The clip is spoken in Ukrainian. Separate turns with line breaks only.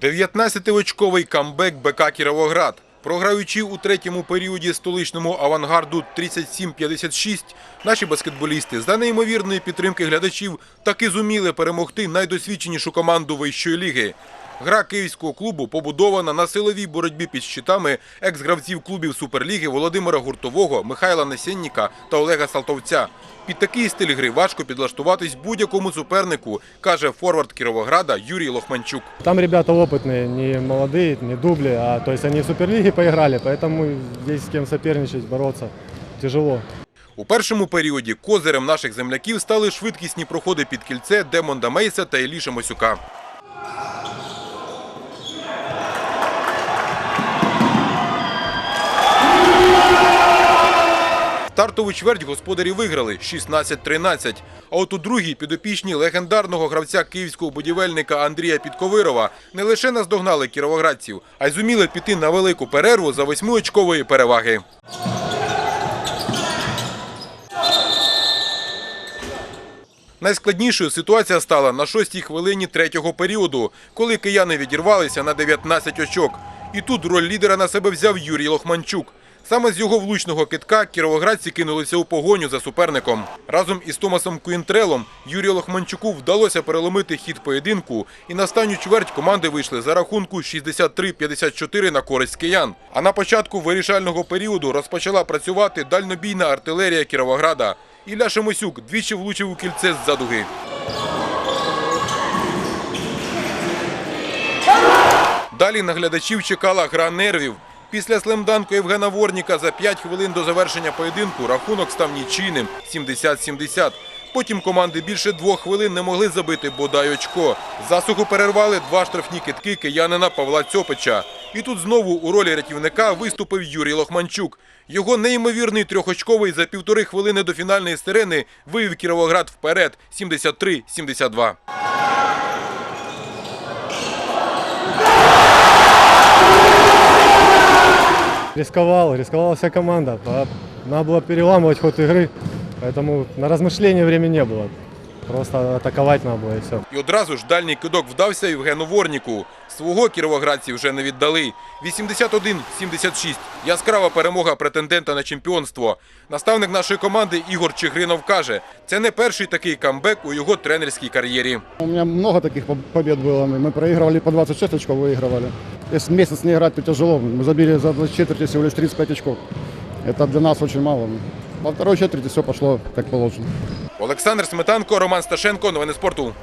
19-очковий камбек БК Кіровоград. Програючи у третьому періоді столичному авангарду 37-56, наші баскетболісти за неймовірної підтримки глядачів таки зуміли перемогти найдосвідченішу команду вищої ліги. Гра київського клубу побудована на силовій боротьбі під щитами екс-гравців клубів Суперліги Володимира Гуртового, Михайла Несенніка та Олега Салтовця. Під такий стиль гри важко підлаштуватись будь-якому супернику, каже форвард Кіровограда Юрій Лохманчук.
Там ребята опытные, не молодые, не дубли, а то есть они в Суперлиге поиграли, поэтому здесь с кем соперничать, бороться тяжело.
У першому періоді козирем наших земляків стали швидкісні проходи під кільце Демонда Мейса та Еліша Мосюка. Стартову чверть господарі виграли 16-13. А от у другій підопічні легендарного гравця київського будівельника Андрія Підковирова не лише наздогнали кіровоградців, а й зуміли піти на велику перерву за восьмиочкової переваги. Найскладнішою ситуація стала на шостій хвилині третього періоду, коли кияни відірвалися на 19 очок. І тут роль лідера на себе взяв Юрій Лохманчук. Саме з його влучного китка кіровоградці кинулися у погоню за суперником. Разом із Томасом Куінтрелом Юрію Лохманчуку вдалося переломити хід поєдинку, і на останню чверть команди вийшли за рахунку 63-54 на користь киян. А на початку вирішального періоду розпочала працювати дальнобійна артилерія Кіровограда. Ілля Шемосюк двічі влучив у кільце з-за дуги. Далі на глядачів чекала гра нервів. Після слемданку Євгена Ворніка за 5 хвилин до завершення поєдинку рахунок став нічийним – 70-70. Потім команди більше двох хвилин не могли забити бодай очко. Засуху перервали два штрафні китки киянина Павла Цьопича. І тут знову у ролі рятівника виступив Юрій Лохманчук. Його неймовірний трьохочковий за півтори хвилини до фінальної сирени вивів Кіровоград вперед – 73-72.
Рисковал, рисковала вся команда. А Надо было переламывать ход игры, поэтому на размышления времени не было. Просто атаковать надо было и все.
І одразу ж дальній кидок вдався Євгену Ворніку. Свого кіровоградці вже не віддали. 81-76. Яскрава перемога претендента на чемпіонство. Наставник нашої команди Ігор Чигринов каже, це не перший такий камбек у його тренерській кар'єрі.
У меня много таких поб- побед было. Мы проигрывали по 26 очков, выигрывали. Если месяц не играть, то тяжело. Мы забили за два четверти всего лишь 35 очков. Это для нас очень мало. Во второй четверти все пошло как положено.
Олександр Сметанко, Роман Сташенко. Новини спорту.